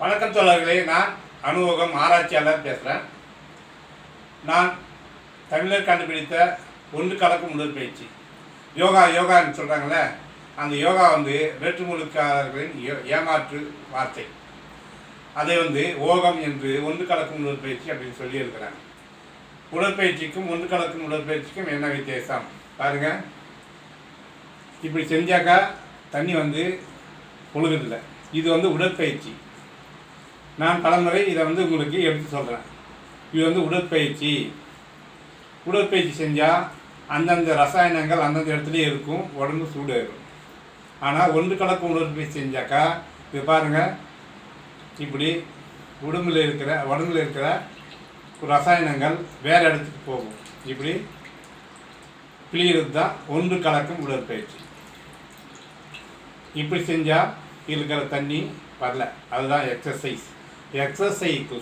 வணக்கம் தோழர்களே நான் அனுபவம் ஆராய்ச்சியாளர் பேசுகிறேன் நான் தமிழர் கண்டுபிடித்த ஒன்று கலக்கும் உடற்பயிற்சி யோகா யோகான்னு சொல்கிறாங்களே அந்த யோகா வந்து வேற்றுமொழிக்காரர்களின் ஏ- ஏமாற்று வார்த்தை. அதை வந்து ஓகம் என்று ஒன்று கலக்கும் உடற்பயிற்சி அப்படின்னு சொல்லியிருக்கிறாங்க. உடற்பயிற்சிக்கும் ஒன்று கலக்கும் உடற்பயிற்சிக்கும் என்ன வித்தியாசம்? பாருங்கள் இப்படி செஞ்சாக்கா தண்ணி வந்து ஒழுகுதில்லை இது வந்து உடற்பயிற்சி. நான் பலமுறை இதை வந்து உங்களுக்கு எடுத்து சொல்கிறேன் இது வந்து உடற்பயிற்சி. உடற்பயிற்சி செஞ்சால் அந்தந்த ரசாயனங்கள் அந்தந்த இடத்துலையும் இருக்கும் உடம்பு சூடாயிடும் ஆனால் ஒன்று கலக்கும் உடற்பயிற்சி செஞ்சாக்கா இது பாருங்கள் இப்படி உடம்புல இருக்கிற உடம்புல இருக்கிற ரசாயனங்கள் வேறு இடத்துக்கு போகும். இப்படி பிழியிறது தான் ஒன்று கலக்கும் உடற்பயிற்சி. இப்படி செஞ்சால் இருக்கிற தண்ணி வரல. அதுதான் எக்ஸசைஸ் எக்ஸசைக்கு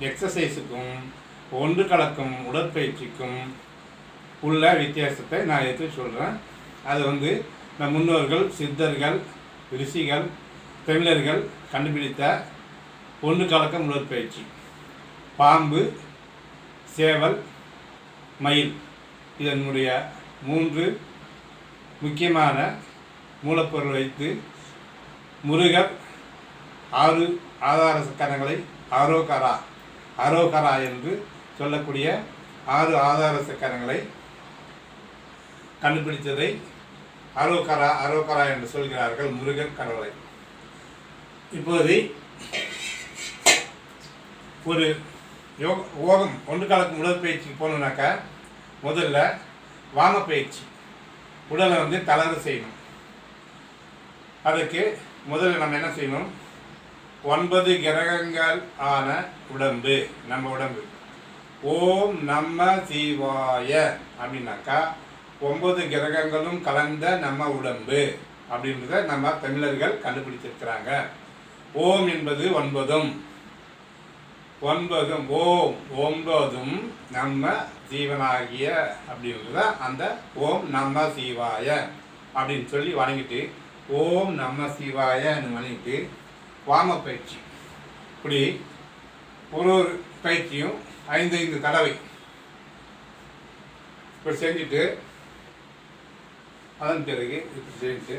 எக்ஸசைஸுக்கும் ஒன்று கலக்கும் உடற்பயிற்சிக்கும் உள்ள வித்தியாசத்தை நான் எடுத்து சொல்கிறேன் அது வந்து நம் முன்னோர்கள் சித்தர்கள் ரிஷிகள் தமிழர்கள் கண்டுபிடித்த ஒன்று கலக்கம் உடற்பயிற்சி. பாம்பு சேவல் மயில். இதனுடைய மூன்று முக்கியமான மூலப்பொருள் வைத்து முருகர் ஆறு ஆதார சக்கரங்களை ஆரோகரா ஆரோகரா என்று சொல்லக்கூடிய ஆறு ஆதார சக்கரங்களை கண்டுபிடித்ததை அரோகரா அரோகரா என்று சொல்கிறார்கள் முருகன் கடவுளை. இப்போது ஒரு யோக ஓகம் ஒன்று கலக்கும் உடற்பயிற்சிக்கு போகணுன்னாக்கா முதல்ல வாம பயிற்சி உடலை வந்து தளர செய்யணும். அதுக்கு முதல்ல நம்ம என்ன செய்யணும்? ஒன்பது கிரகங்கள் ஆன உடம்பு நம்ம உடம்பு. ஓம் நம்ம சிவாய அப்படின்னாக்கா ஒன்பது கிரகங்களும் கலந்த நம்ம உடம்பு அப்படின்றத நம்ம தமிழர்கள் கண்டுபிடிச்சிருக்கிறாங்க ஓம் என்பது ஒன்பதும் ஒன்பதும் ஓம் ஒன்பதும் நம்ம ஜீவனாகிய அப்படின்றத அந்த ஓம் நம்ம சிவாய அப்படின்னு சொல்லி வணங்கிட்டு ஓம் நம்ம சிவாயன்னு வணங்கிட்டு வாம பயிற்சி. இப்படி ஒரு ஒரு பயிற்சியும் ஐந்து ஐந்து தடவை இப்படி செஞ்சுட்டு அதன் பிறகு இப்படி செஞ்சுட்டு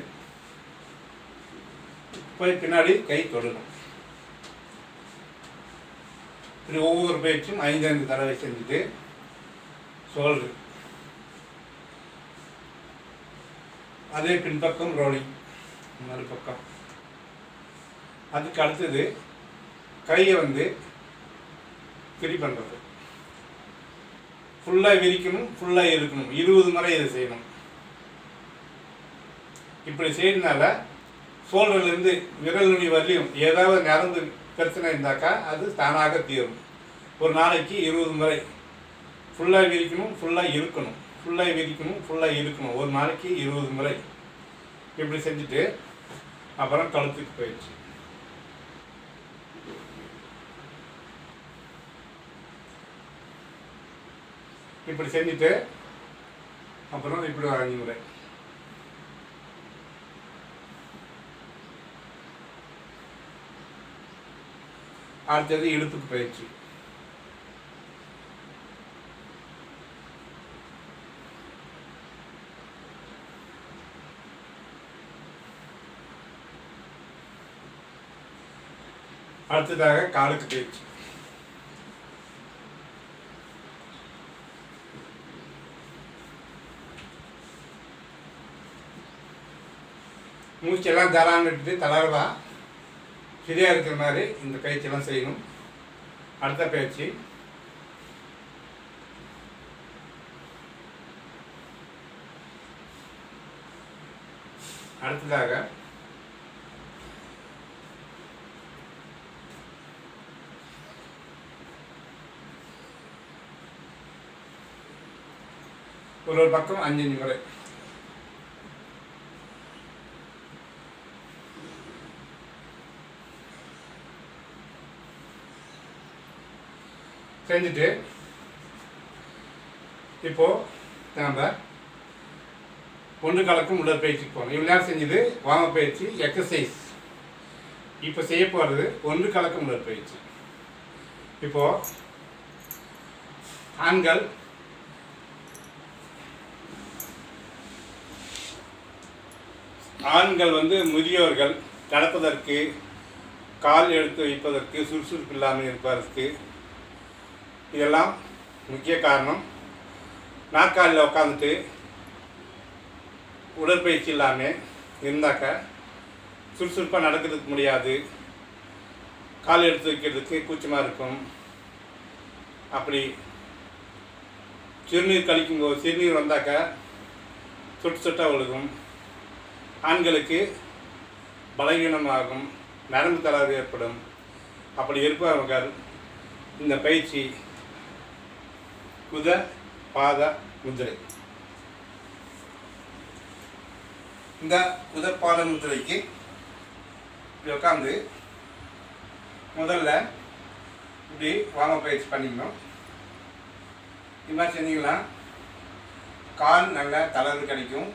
போய் பின்னாடி கை தொடணும் இப்படி ஒவ்வொரு பயிற்சியும் ஐந்து ஐந்து தடவை செஞ்சுட்டு சோல்ரு அதே பின்பக்கம் ரோலிங். மறுபக்கம் அதுக்கு அடுத்தது கையை வந்து ஃப்ரீ பண்ணுறது ஃபுல்லாக விரிக்கணும் ஃபுல்லாக இருக்கணும் இருபது முறை இதை செய்யணும். இப்படி செய்யறதுனால சோழர்லேருந்து விரல் நுனி வரலையும் ஏதாவது நரம்பு பிரச்சனை இருந்தாக்கா அது தானாக தீரும். ஒரு நாளைக்கு இருபது முறை ஃபுல்லாக விரிக்கணும் ஃபுல்லாக இருக்கணும் ஃபுல்லாக விரிக்கணும் ஃபுல்லாக இருக்கணும் ஒரு நாளைக்கு இருபது முறை. இப்படி செஞ்சுட்டு அப்புறம் கழுத்துக்கு போயிடுச்சு. இப்படி செஞ்சுட்டு அப்புறம் இப்படி ஒரு அஞ்சு முறை. அடுத்தது இடுப்புக்கு பயிற்சி. அடுத்ததாக காலுக்கு பயிற்சி. மூச்செல்லாம் தரான்னுட்டு தளர்வா சரியாக இருக்கிற மாதிரி இந்த பயிற்சியெல்லாம் செய்யணும். அடுத்த பயிற்சி. அடுத்ததாக ஒரு ஒரு பக்கம் அஞ்சு அஞ்சு முறை. செஞ்சுட்டு இப்போ நாம் ஒன்று கலக்கும் உடற்பயிற்சிக்கு போகணும். இவ்வளோ நேரம் செஞ்சது வாம பயிற்சி எக்ஸசைஸ் இப்போ செய்ய போகிறது ஒன்று கலக்கும் உடற்பயிற்சி இப்போ ஆண்கள் ஆண்கள் வந்து முதியோர்கள் நடப்பதற்கு கால் எடுத்து வைப்பதற்கு சுறுசுறுப்பு இல்லாமல் இருப்பதற்கு இதெல்லாம் முக்கிய காரணம். நாற்காலியில் உட்காந்துட்டு உடற்பயிற்சி இல்லாமல் இருந்தாக்க சுறுசுறுப்பாக நடக்கிறதுக்கு முடியாது. கால் எடுத்து வைக்கிறதுக்கு கூச்சமாக இருக்கும். அப்படி சிறுநீர் கழிக்கும்போது சிறுநீர் வந்தாக்க சொட்டு சொட்டாக ஒழுகும். ஆண்களுக்கு பலவீனமாகும். நரம்பு தளர்வு ஏற்படும். அப்படி இருப்பவர்கள் இந்த பயிற்சி குத பாத முதிரை. இந்த குதப்பாத முதிரைக்கு இப்படி உட்காந்து முதல்ல இப்படி வாம பயிற்சி பண்ணிக்கணும். இது மாதிரி செஞ்சீங்கன்னா கால் நல்லா தளர்வு கிடைக்கும்.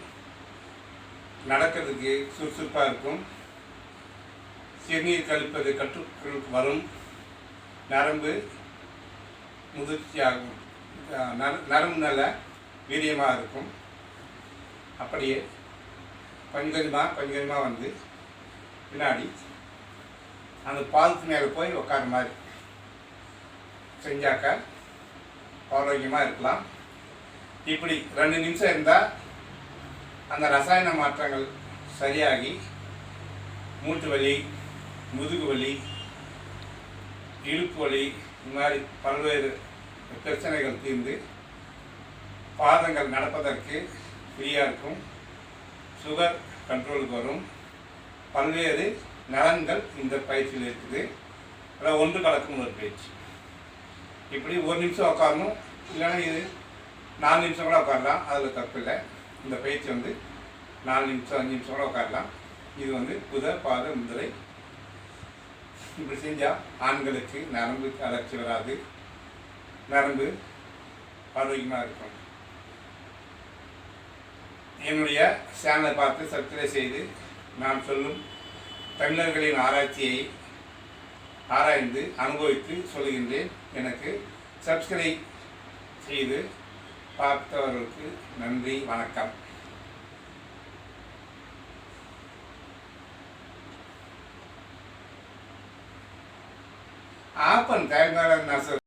நடக்கிறதுக்கு சுறுசுறுப்பாக இருக்கும். சிறுநீர் கழிப்பது கட்டுக்குள் வரும். நரம்பு முதிர்ச்சியாகும். நரம் நரம்பு நல்ல வீரியமாக இருக்கும். அப்படியே கொஞ்சம் கொஞ்சமாக கொஞ்சம் கொஞ்சமாக வந்து பின்னாடி அந்த பாதத்து மேலே போய் உட்கார மாதிரி செஞ்சாக்க ஆரோக்கியமாக இருக்கலாம். இப்படி ரெண்டு நிமிஷம் இருந்தால் அந்த ரசாயன மாற்றங்கள் சரியாகி மூட்டு வலி முதுகு வலி இழுப்பு வலி இந்த மாதிரி பல்வேறு பிரச்சனைகள் தீர்ந்து பாதங்கள் நடப்பதற்கு ஃப்ரீயாக இருக்கும். சுகர் கண்ட்ரோலுக்கு வரும். பல்வேறு நலன்கள் இந்த பயிற்சியில் இருக்குது. அதில் ஒன்று கலக்கும் ஒரு பயிற்சி. இப்படி ஒரு நிமிஷம் உட்காரணும் இல்லைன்னா இது நாலு நிமிஷம் கூட உட்காரலாம் அதில் தப்பு இல்லை. இந்த பயிற்சி வந்து நாலு நிமிஷம் அஞ்சு நிமிஷம் கூட உட்காரலாம் இது வந்து புத பாத முதலை இப்படி செஞ்சால் ஆண்களுக்கு நரம்பு அலர்ச்சி வராது. நரம்பு ஆரோக்கியமாக இருக்கும். என்னுடைய சேனலை பார்த்து சப்ஸ்கிரைப் செய்து நான் சொல்லும் தமிழர்களின் ஆராய்ச்சியை ஆராய்ந்து அனுபவித்து சொல்கின்றேன் எனக்கு சப்ஸ்கிரைப் செய்து பார்த்தவர்களுக்கு நன்றி வணக்கம். ஆப்பன் தேங்காய் நசர்